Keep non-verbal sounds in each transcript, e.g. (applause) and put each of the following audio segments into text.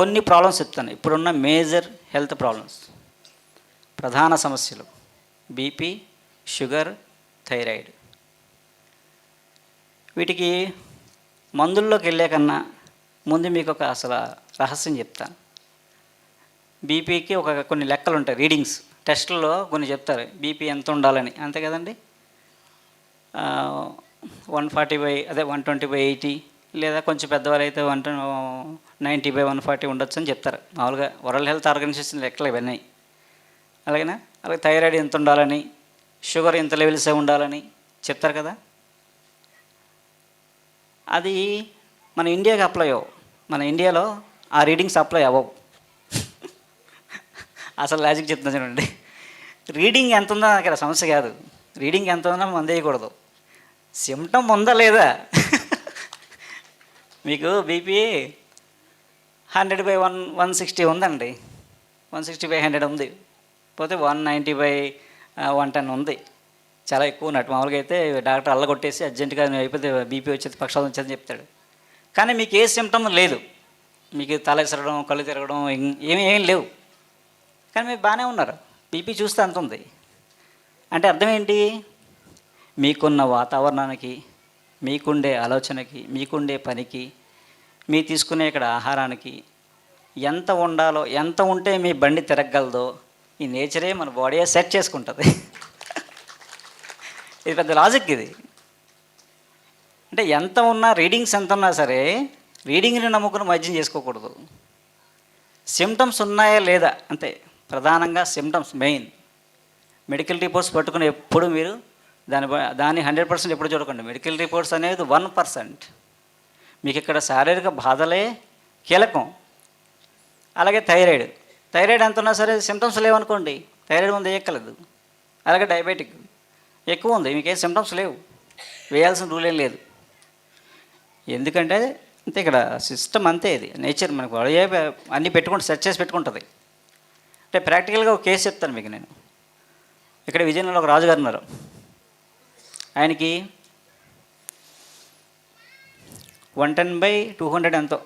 కొన్ని ప్రాబ్లమ్స్ చెప్తాను. ఇప్పుడున్న మేజర్ హెల్త్ ప్రాబ్లమ్స్ ప్రధాన సమస్యలు. బీపీ షుగర్ థైరాయిడ్ వీటికి మందుల్లోకి వెళ్ళే కన్నా ముందు మీకు ఒక అసలు రహస్యం చెప్తాను. బీపీకి ఒక కొన్ని లెక్కలు ఉంటాయి. రీడింగ్స్ టెస్టుల్లో కొన్ని చెప్తారు. బీపీ ఎంత ఉండాలని. అంతే కదండి? వన్ ఫార్టీ బై అదే వన్ ట్వంటీ బై ఎయిటీ లేదా కొంచెం పెద్దవారు అయితే one ninety by one forty ఉండొచ్చు అని చెప్తారు. మామూలుగా వరల్డ్ హెల్త్ ఆర్గనైజేషన్ లెక్కలు ఇవన్నీ అలాగేనా? అలాగే థైరాయిడ్ ఎంత ఉండాలని షుగర్ ఎంత లెవెల్సే ఉండాలని చెప్తారు కదా? అది మన ఇండియాకి అప్లై అవ్వవు. మన ఇండియాలో ఆ రీడింగ్స్ అప్లై అవ్వవు. (laughs) అసలు లాజిక్ చెప్తున్నా చూడండి. రీడింగ్ ఎంత ఉందో నాకు సమస్య కాదు. రీడింగ్ ఎంత ఉందో మందేయకూడదు సిమ్టమ్ ఉందా లేదా? మీకు BP hundred by one one sixty ఉందండి. వన్ సిక్స్టీ బై హండ్రెడ్ ఉంది. పోతే one ninety by one ten ఉంది. చాలా ఎక్కువ ఉన్నట్టు. మామూలుగా అయితే డాక్టర్ అల్లగొట్టేసి అర్జెంటుగా అయిపోతే బీపీ వచ్చేది పక్షాలు వచ్చేది చెప్తాడు. కానీ మీకు ఏ సిమ్టమ్ లేదు. మీకు తల ఎసరడం కళ్ళు తిరగడం ఏమి ఏమీ ఏం లేవు. కానీ మీరు బాగానే ఉన్నారు. బీపీ చూస్తే అంత ఉంది. అంటే అర్థం ఏంటి? మీకున్న వాతావరణానికి మీకుండే ఆలోచనకి మీకుండే పనికి మీ తీసుకునే ఇక్కడ ఆహారానికి ఎంత ఉండాలో ఎంత ఉంటే మీ బండి తిరగగలదో ఈ నేచరే మన బాడీ సెట్ చేసుకుంటుంది. ఇది పెద్ద లాజిక్ ఇది. అంటే ఎంత ఉన్నా రీడింగ్స్ ఎంత ఉన్నా సరే రీడింగ్ని నమ్ముకుని మద్యం చేసుకోకూడదు. సిమ్టమ్స్ ఉన్నాయా లేదా? అంతే ప్రధానంగా సిమ్టమ్స్ మెయిన్. మెడికల్ రిపోర్ట్స్ పట్టుకుని ఎప్పుడు మీరు దాని బ- దాన్ని హండ్రెడ్ పర్సెంట్ ఎప్పుడు చూడకండి. మెడికల్ రిపోర్ట్స్ అనేది వన్ పర్సెంట్. మీకు ఇక్కడ శారీరక బాధలే కీలకం. అలాగే థైరాయిడ్. థైరాయిడ్ ఎంత ఉన్నా సరే సిమ్టమ్స్ లేవనుకోండి థైరాయిడ్ ఉంది ఎక్కలేదు అలాగే డయాబెటిక్ ఎక్కువ ఉంది మీకు సిమ్టమ్స్ లేవు. వేయాల్సిన రూల్ ఏం లేదు. ఎందుకంటే అంతే ఇక్కడ సిస్టమ్ అంతే ఇది. నేచర్ మనకు అడిగే అన్నీ పెట్టుకుంటే సెర్చ్ చేసి పెట్టుకుంటుంది. అంటే ప్రాక్టికల్గా ఒక కేసు చెప్తాను మీకు నేను. ఇక్కడ విజయనగరంలో ఒక రాజుగారు ఉన్నారు. ఆయనకి one ten by two hundred ఎంతో.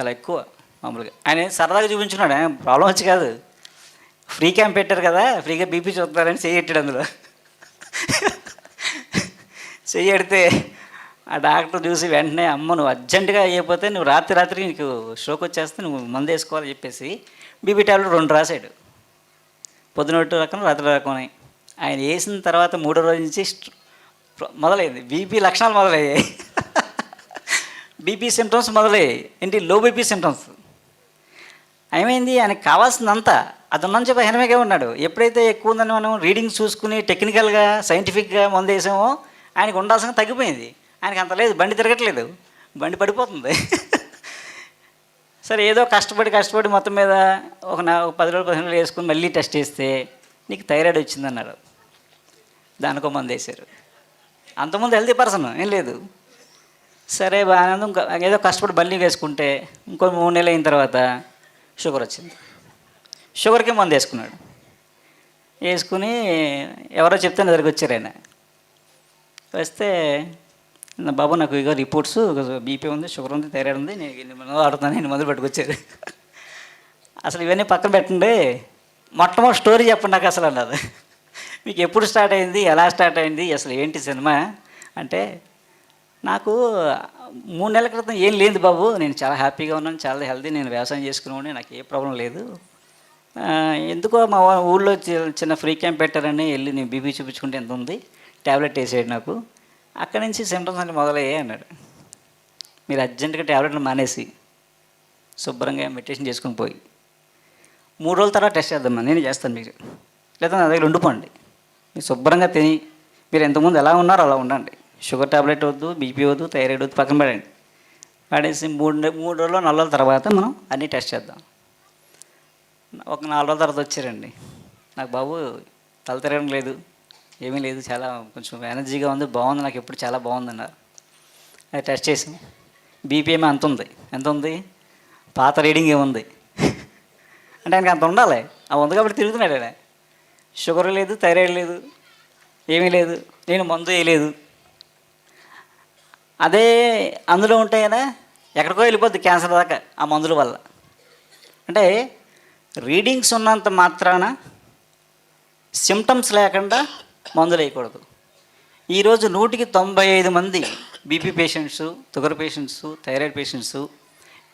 చాలా ఎక్కువ మామూలుగా. ఆయన సరదాగా చూపించుకున్నాడు. ఆయన ప్రాబ్లం వచ్చి కాదు. ఫ్రీ క్యాంప్ పెట్టారు కదా ఫ్రీగా బీపీ చూస్తారని చేయట్టాడు అందులో. చెయ్యడితే ఆ డాక్టర్ చూసి వెంటనే అమ్మ నువ్వు అర్జెంటుగా అయిపోతే నువ్వు రాత్రి రాత్రి నీకు స్ట్రోక్ వచ్చేస్తే నువ్వు మందు వేసుకోవాలని చెప్పేసి బీపీ టాబ్లెట్ రెండు రాశాడు. పొద్దునొట్టు రకం రాత్రి రకం ఆయన వేసిన తర్వాత మూడో రోజు నుంచి మొదలైంది. బీపీ లక్షణాలు మొదలయ్యాయి. బీపీ సిమ్టమ్స్ మొదలయ్యాయి. ఏంటి? లో బీపీ సిమ్టమ్స్ ఏమైంది? ఆయనకు కావాల్సిందంతా అతను నుంచి చెప్పి ఉన్నాడు. ఎప్పుడైతే ఎక్కువ ఉందని మనం రీడింగ్ చూసుకుని టెక్నికల్గా సైంటిఫిక్గా మందేసామో ఆయనకు ఉండాల్సిన తగ్గిపోయింది. ఆయనకు అంత లేదు. బండి తిరగట్లేదు. బండి పడిపోతుంది. సరే ఏదో కష్టపడి కష్టపడి మొత్తం మీద ఒక నా ఒక పది రోజులు పదిహేను రోజులు వేసుకుని మళ్ళీ టెస్ట్ చేస్తే నీకు థైరాయిడ్ వచ్చిందన్నారు. దానికో మందేశారు అంతకుముందు హెల్తీ పర్సన్ ఏం లేదు. సరే బాగానే ఇంకా ఏదో కష్టపడి బల్లి వేసుకుంటే ఇంకో మూడు నెలలు అయిన తర్వాత షుగర్ వచ్చింది. షుగర్కి మందు వేసుకున్నాడు. వేసుకుని ఎవరో చెప్తే నా దగ్గరికి వచ్చారు ఆయన. వస్తే బాబు నాకు ఇక రిపోర్ట్స్ బీపీ ఉంది షుగర్ ఉంది థైరాయిడ్ ఉంది నేను ఎన్ని మందులు ఆడుతున్నాను ఎన్ని మందులు పట్టుకొచ్చారు. (laughs) అసలు ఇవన్నీ పక్కన పెట్టండి. మొట్టమొదటి స్టోరీ చెప్పండి నాకు అసలు అన్నది. మీకు ఎప్పుడు స్టార్ట్ అయింది? ఎలా స్టార్ట్ అయింది? అసలు ఏంటి సినిమా? అంటే నాకు మూడు నెలల క్రితం ఏం లేదు బాబు. నేను చాలా హ్యాపీగా ఉన్నాను చాలా హెల్తీ. నేను వ్యవసాయం చేసుకునేవాడిని నాకు ఏ ప్రాబ్లం లేదు. ఎందుకో మా ఊళ్ళో చిన్న ఫ్రీ క్యాంప్ పెట్టారని వెళ్ళి నేను బీపీ చూపించుకుంటే ఎంత ఉంది? ట్యాబ్లెట్ వేసాడు నాకు. అక్కడి నుంచి సిమ్టమ్స్ అన్నీ మొదలయ్యాయి అన్నాడు. మీరు అర్జెంటుగా ట్యాబ్లెట్లు మానేసి శుభ్రంగా మెడిటేషన్ చేసుకుని పోయి. మూడు రోజుల తర్వాత టెస్ట్ చేద్దామా నేను చేస్తాను మీకు. లేదా నా దగ్గర ఉండిపోండి. మీరు శుభ్రంగా తిని మీరు ఎంతమంది ఎలా ఉన్నారో అలా ఉండండి. షుగర్ టాబ్లెట్ వద్దు బీపీ వద్దు థైరాయిడ్ వద్దు పక్కన పడండి. పడేసి మూడు మూడు రోజులు నాలుగు రోజుల తర్వాత మనం అన్నీ టెస్ట్ చేద్దాం. ఒక నాలుగు రోజుల తర్వాత వచ్చారండి. నాకు బాబు తల తిరగడం లేదు ఏమీ లేదు చాలా కొంచెం ఎనర్జీగా ఉంది బాగుంది నాకు ఎప్పుడు చాలా బాగుంది అన్నారు అది టెస్ట్ చేసాం. బీపీ ఏమో అంత ఉంది. ఎంత ఉంది? పాత రీడింగ్ ఏముంది? (laughs) అంటే ఆయనకి అంత ఉండాలి. ఆ ఉంది కాబట్టి తిరుగుతున్నాడు ఆయన. షుగర్ లేదు థైరాయిడ్ లేదు ఏమీ లేదు నేను మందు వేయలేదు. అదే అందులో ఉంటే ఎక్కడికో వెళ్ళిపోద్ది క్యాన్సర్ దాకా ఆ మందుల వల్ల. అంటే రీడింగ్స్ ఉన్నంత మాత్రాన సిమ్టమ్స్ లేకుండా మందులు వేయకూడదు. ఈరోజు నూటికి తొంభై ఐదు మంది BP patients sugar patients thyroid patients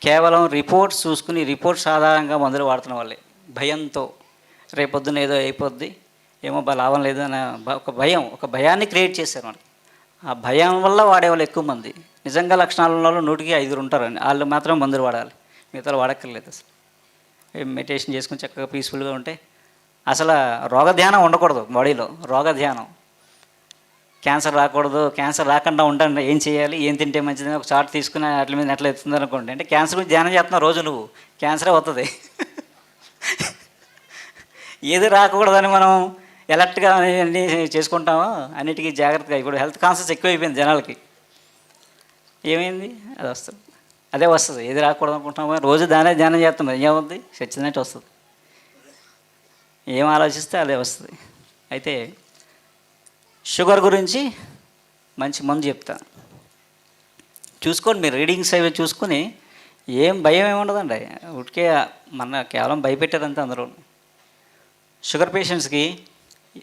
కేవలం రిపోర్ట్స్ చూసుకుని రిపోర్ట్స్ ఆధారంగా మందులు వాడుతున్న వాళ్ళే భయంతో. రేపొద్దున ఏదో అయిపోద్ది. ఏమో బా లాభం లేదు అనే ఒక భయం ఒక భయాన్ని క్రియేట్ చేశారు మనకి ఆ భయం వల్ల వాడేవాళ్ళు ఎక్కువ మంది. నిజంగా లక్షణాలు ఉన్న వాళ్ళు నూటికి ఐదుగురు ఉంటారండి. వాళ్ళు మాత్రం మందులు వాడాలి. మిగతా వాడక్కర్లేదు అసలు. మెడిటేషన్ చేసుకుని చక్కగా పీస్ఫుల్గా ఉంటే అసలు రోగ ధ్యానం ఉండకూడదు బాడీలో. రోగ ధ్యానం క్యాన్సర్ రాకూడదు. క్యాన్సర్ రాకుండా ఉండండి. ఏం చేయాలి? ఏం తింటే మంచిదని ఒక చార్ట్ తీసుకుని వాటి మీద ఎట్లా ఎత్తుంది అనుకోండి అంటే క్యాన్సర్ గురించి ధ్యానం చేస్తున్నావు రోజు నువ్వు. క్యాన్సరే వస్తుంది ఏది రాకూడదని మనం ఎలర్ట్గా అన్నీ చేసుకుంటామో అన్నిటికీ జాగ్రత్తగా ఇప్పుడు హెల్త్ కాన్షియస్ ఎక్కువైపోయింది జనాలకి. ఏమైంది? అది వస్తుంది. అదే వస్తుంది. ఏది రాకూడదు అనుకుంటున్నాము రోజు దానే ధ్యానం చేస్తాం. ఏమవుద్ది సచ్చినట్టు వస్తుంది. ఏం ఆలోచిస్తే అదే వస్తుంది. అయితే షుగర్ గురించి మంచి మందు చెప్తాను చూసుకోండి మీరు. రీడింగ్స్ అవి చూసుకొని ఏం భయం ఏమి ఉండదండి. ఉడికే మన కేవలం భయపెట్టారంతే అందరూ షుగర్ పేషెంట్స్కి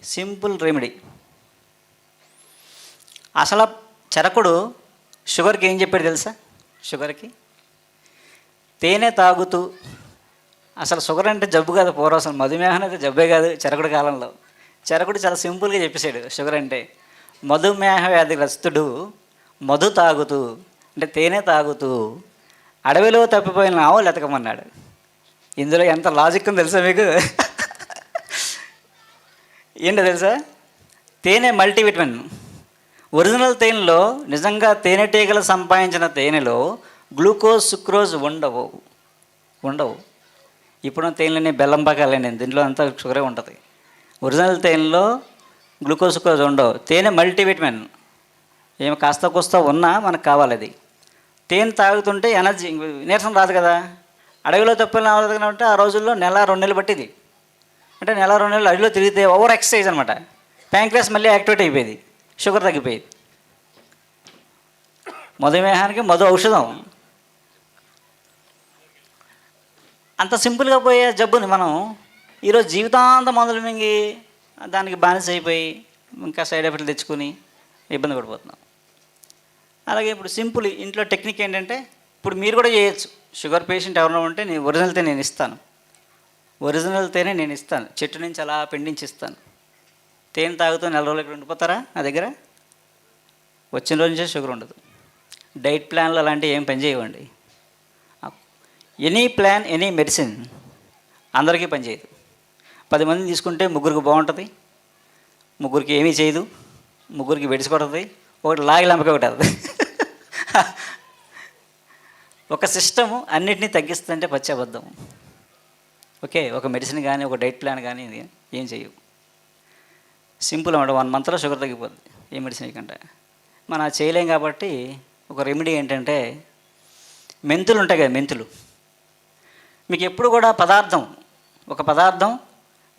సింపుల్ రెమెడీ. అసలు చెరకుడు షుగర్కి ఏం చెప్పాడు తెలుసా? షుగర్కి తేనె తాగుతూ అసలు షుగర్ అంటే జబ్బు కాదు పూర్వం అసలు మధుమేహం అయితే జబ్బే కాదు చెరకుడు కాలంలో. చెరకుడు చాలా సింపుల్గా చెప్పేశాడు షుగర్ అంటే. మధుమేహ వ్యాధి గ్రస్తుడు మధు తాగుతూ అంటే తేనె తాగుతూ అడవిలో తప్పిపోయిన ఆవులు ఎతకమన్నాడు ఇందులో ఎంత లాజిక్ ఉందో తెలుసా మీకు? ఏంటో తెలుసా? తేనె మల్టీవిటమిన్. ఒరిజినల్ తేనెలో నిజంగా తేనెటీగలు సంపాదించిన తేనెలో గ్లూకోజ్ సుక్రోజ్ ఉండవు. ఉండవు. ఇప్పుడు తేనెలని బెల్లం పాకాలండి దీంట్లో అంతా షుగరే ఉంటుంది. ఒరిజినల్ తేనెలో గ్లూకోజ్ సుక్రోజ్ ఉండవు. తేనె మల్టీవిటమిన్. ఏమి కాస్త కూస్త ఉన్నా మనకు కావాలి అది. తేనె తాగుతుంటే ఎనర్జీ నీరసం రాదు కదా. అడవిలో తప్పులు అంటే ఆ రోజుల్లో నెల రెండు నెలలు పట్టింది. అంటే నెల రెండు నెలలు అడిలో తిరిగితే ఓవర్ ఎక్సర్సైజ్ అనమాట ప్యాంక్రియాస్ మళ్ళీ యాక్టివేట్ అయిపోయేది. షుగర్ తగ్గిపోయేది. మధుమేహానికి మధు ఔషధం. అంత సింపుల్గా పోయే జబ్బుని మనం ఈరోజు జీవితాంతం మొదలు మింగి దానికి బానిస అయిపోయి ఇంకా సైడ్ ఎఫెక్ట్లు తెచ్చుకొని ఇబ్బంది పడిపోతున్నాం. అలాగే ఇప్పుడు సింపుల్ ఇంట్లో టెక్నిక్ ఏంటంటే ఇప్పుడు మీరు కూడా చేయొచ్చు. షుగర్ పేషెంట్ ఎవరైనా ఉంటే నేను ఒరిజినల్తో నేను ఇస్తాను. ఒరిజినల్ తేనె నేను ఇస్తాను. చెట్టు నుంచి అలా పిండించి ఇస్తాను తేనె తాగుతూ నెల రోజులు ఇక్కడ ఉండిపోతారా నా దగ్గర? వచ్చిన రోజు నుంచే షుగర్ ఉండదు. డైట్ ప్లాన్లు అలాంటివి ఏం పనిచేయవండి ఎనీ ప్లాన్ ఎనీ మెడిసిన్ అందరికీ పనిచేయదు పది మందిని తీసుకుంటే ముగ్గురికి బాగుంటుంది ముగ్గురికి ఏమీ చేయదు ముగ్గురికి వెడిసి ఒకటి లాగి లంపక ఒకటి (laughs) ఒక సిస్టము అన్నిటినీ తగ్గిస్తుంటే పచ్చి ఓకే ఒక మెడిసిన్ కానీ ఒక డైట్ ప్లాన్ కానీ ఏం చేయవు. సింపుల్ అన్నమాట వన్ మంత్లో షుగర్ తగ్గిపోద్ది ఏ మెడిసిన్ కంటే. మనం చేయలేం కాబట్టి ఒక రెమెడీ ఏంటంటే మెంతులు ఉంటాయి కదా మెంతులు. మీకు ఎప్పుడు కూడా పదార్థం ఒక పదార్థం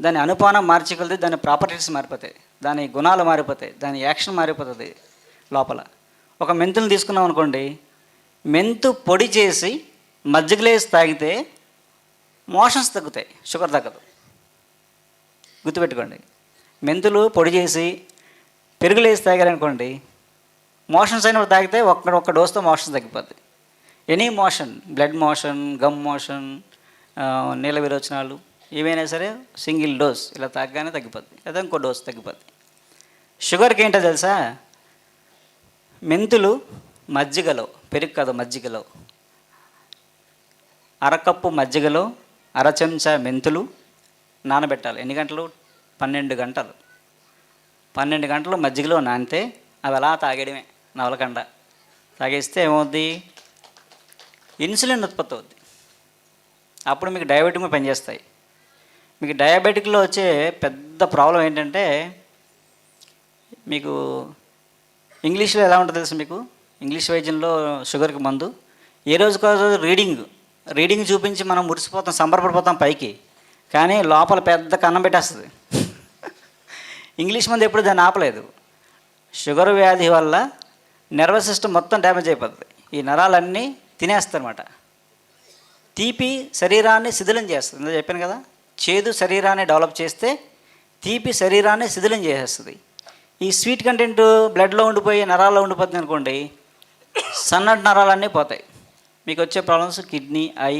దాని అనుపానం మార్చగలది దాని ప్రాపర్టీస్ మారిపోతాయి దాని గుణాలు మారిపోతాయి దాని యాక్షన్ మారిపోతుంది లోపల. ఒక మెంతులు తీసుకున్నాం అనుకోండి మెంతు పొడి చేసి మజ్జిగలేసి తాగితే మోషన్స్ తగ్గుతాయి షుగర్ తగ్గదు. గుర్తుపెట్టుకోండి. మెంతులు పొడి చేసి పెరుగులేసి తాగారనుకోండి మోషన్స్ అయినప్పుడు తాగితే ఒక్క ఒక్క డోస్తో మోషన్ తగ్గిపోద్ది. Any motion blood motion gum motion నీళ్ళ విరోచనాలు ఏవైనా సరే సింగిల్ డోస్ ఇలా తాగగానే తగ్గిపోద్ది. లేదా ఇంకో డోస్ తగ్గిపోద్ది. షుగర్కి ఏంటో తెలుసా? మెంతులు మజ్జిగలో పెరుగు కాదు మజ్జిగలో. అరకప్పు మజ్జిగలో అర చెంచా మెంతులు నానబెట్టాలి. ఎన్ని గంటలు? పన్నెండు గంటలు. పన్నెండు గంటలు మజ్జిగలో నానితే అవి అలా తాగడమే నవలకండ. తాగేస్తే ఏమవుద్ది? ఇన్సులిన్ ఉత్పత్తి అవుద్ది. అప్పుడు మీకు డయాబెటిక్ పనిచేస్తాయి. మీకు డయాబెటిక్లో వచ్చే పెద్ద ప్రాబ్లం ఏంటంటే మీకు ఇంగ్లీష్లో ఎలా ఉంటుంది తెలుసు మీకు? ఇంగ్లీష్ వైద్యంలో షుగర్కి మందు. ఏ రోజుకు రోజు రీడింగ్. రీడింగ్ చూపించి మనం మురిసిపోతాం సంబరపడిపోతాం పైకి. కానీ లోపల పెద్ద కన్నం పెట్టేస్తుంది. ఇంగ్లీష్ మందు ఎప్పుడు దాన్ని ఆపలేదు. షుగర్ వ్యాధి వల్ల నర్వస్ సిస్టమ్ మొత్తం డ్యామేజ్ అయిపోతుంది. ఈ నరాలన్నీ తినేస్తారన్నమాట తీపి శరీరాన్ని శిథిలం చేస్తుంది. ఇందాక చెప్పాను కదా చేదు శరీరాన్ని డెవలప్ చేస్తే తీపి శరీరాన్ని శిథిలం చేసేస్తుంది. ఈ స్వీట్ కంటెంట్ బ్లడ్లో ఉండిపోయి నరాల్లో ఉండిపోతుంది అనుకోండి సన్నటి నరాలన్నీ పోతాయి. మీకు వచ్చే ప్రాబ్లమ్స్ కిడ్నీ ఐ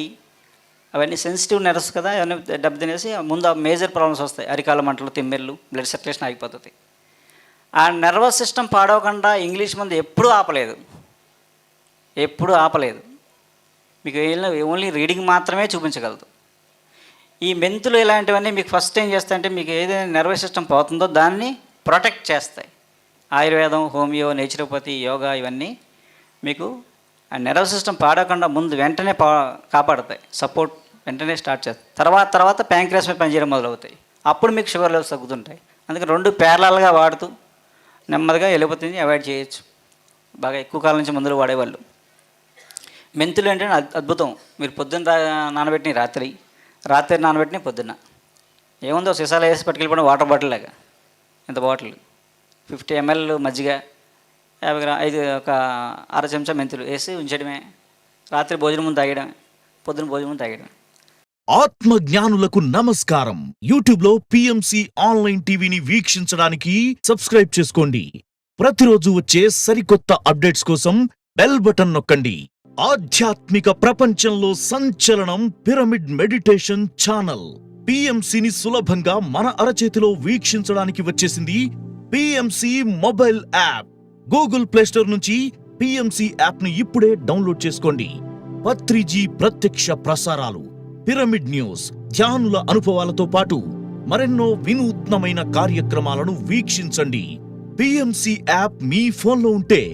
అవన్నీ సెన్సిటివ్ నెర్వ్స్ కదా అవన్నీ దెబ్బతినేసి ముందు ఆ మేజర్ ప్రాబ్లమ్స్ వస్తాయి. అరికాల మంటలు తిమ్మెర్లు బ్లడ్ సర్క్యులేషన్ ఆగిపోతుంది. ఆ నర్వస్ సిస్టమ్ పాడవకుండా ఇంగ్లీష్ మందు ఎప్పుడూ ఆపలేదు. ఎప్పుడూ ఆపలేదు. మీకు ఓన్లీ రీడింగ్ మాత్రమే చూపించగలదు. ఈ మెంతులు ఇలాంటివన్నీ మీకు ఫస్ట్ ఏం చేస్తాయంటే మీకు ఏదైనా నర్వస్ సిస్టమ్ పోతుందో దాన్ని ప్రొటెక్ట్ చేస్తాయి. ఆయుర్వేదం హోమియో నేచురోపతి యోగా ఇవన్నీ మీకు ఆ సిస్టమ్ పాడకుండా ముందు వెంటనే పా కాపాడతాయి. సపోర్ట్ వెంటనే స్టార్ట్ చేస్తాయి. తర్వాత తర్వాత ప్యాంక్రియాస్ మీద పనిచేయడం మొదలవుతాయి. అప్పుడు మీకు షుగర్ లెవెల్స్ తగ్గుతుంటాయి. అందుకే రెండు ప్యారలాల్గా వాడుతూ నెమ్మదిగా వెళ్ళిపోతుంది అవాయిడ్ చేయొచ్చు. బాగా ఎక్కువ కాలం నుంచి మందులు వాడేవాళ్ళు. మెంతులు అంటే అద్భుతం. మీరు పొద్దున్న నానబెట్టిన రాత్రి రాత్రి నానబెట్టిన పొద్దున్న. ఏముందో సీసాలు వేసి పట్టుకెళ్ళిపోయిన వాటర్ బాటిల్ లాగా. ఇంత బాటిల్ ఫిఫ్టీ ఎంఎల్ మజ్జిగ. యాభై గ్రా ఐదు ఒక అర చెంచా మెంతులు వేసి ఉంచడమే. రాత్రి భోజనం ముందు తాగడమే పొద్దున భోజనం ముందు తాగడమే ఆత్మ జ్ఞానులకు నమస్కారం. యూట్యూబ్లో పిఎంసి ఆన్లైన్ టీవీని వీక్షించడానికి సబ్స్క్రైబ్ చేసుకోండి. ప్రతిరోజు వచ్చే సరికొత్త అప్డేట్స్ కోసం బెల్ బటన్ నొక్కండి. ఆధ్యాత్మిక ప్రపంచంలో సంచలనం పిరమిడ్ మెడిటేషన్ ఛానల్. పిఎంసిని సులభంగా మన అరచేతిలో వీక్షించడానికి వచ్చేసింది PMC mobile app. Google Play Store నుంచి పిఎంసి యాప్ను ఇప్పుడే డౌన్లోడ్ చేసుకోండి. పత్రిజీ ప్రత్యక్ష ప్రసారాలు పిరమిడ్ న్యూస్ ధ్యానుల అనుభవాలతో పాటు మరెన్నో వినూత్నమైన కార్యక్రమాలను వీక్షించండి. పిఎంసి యాప్ మీ ఫోన్లో ఉంటే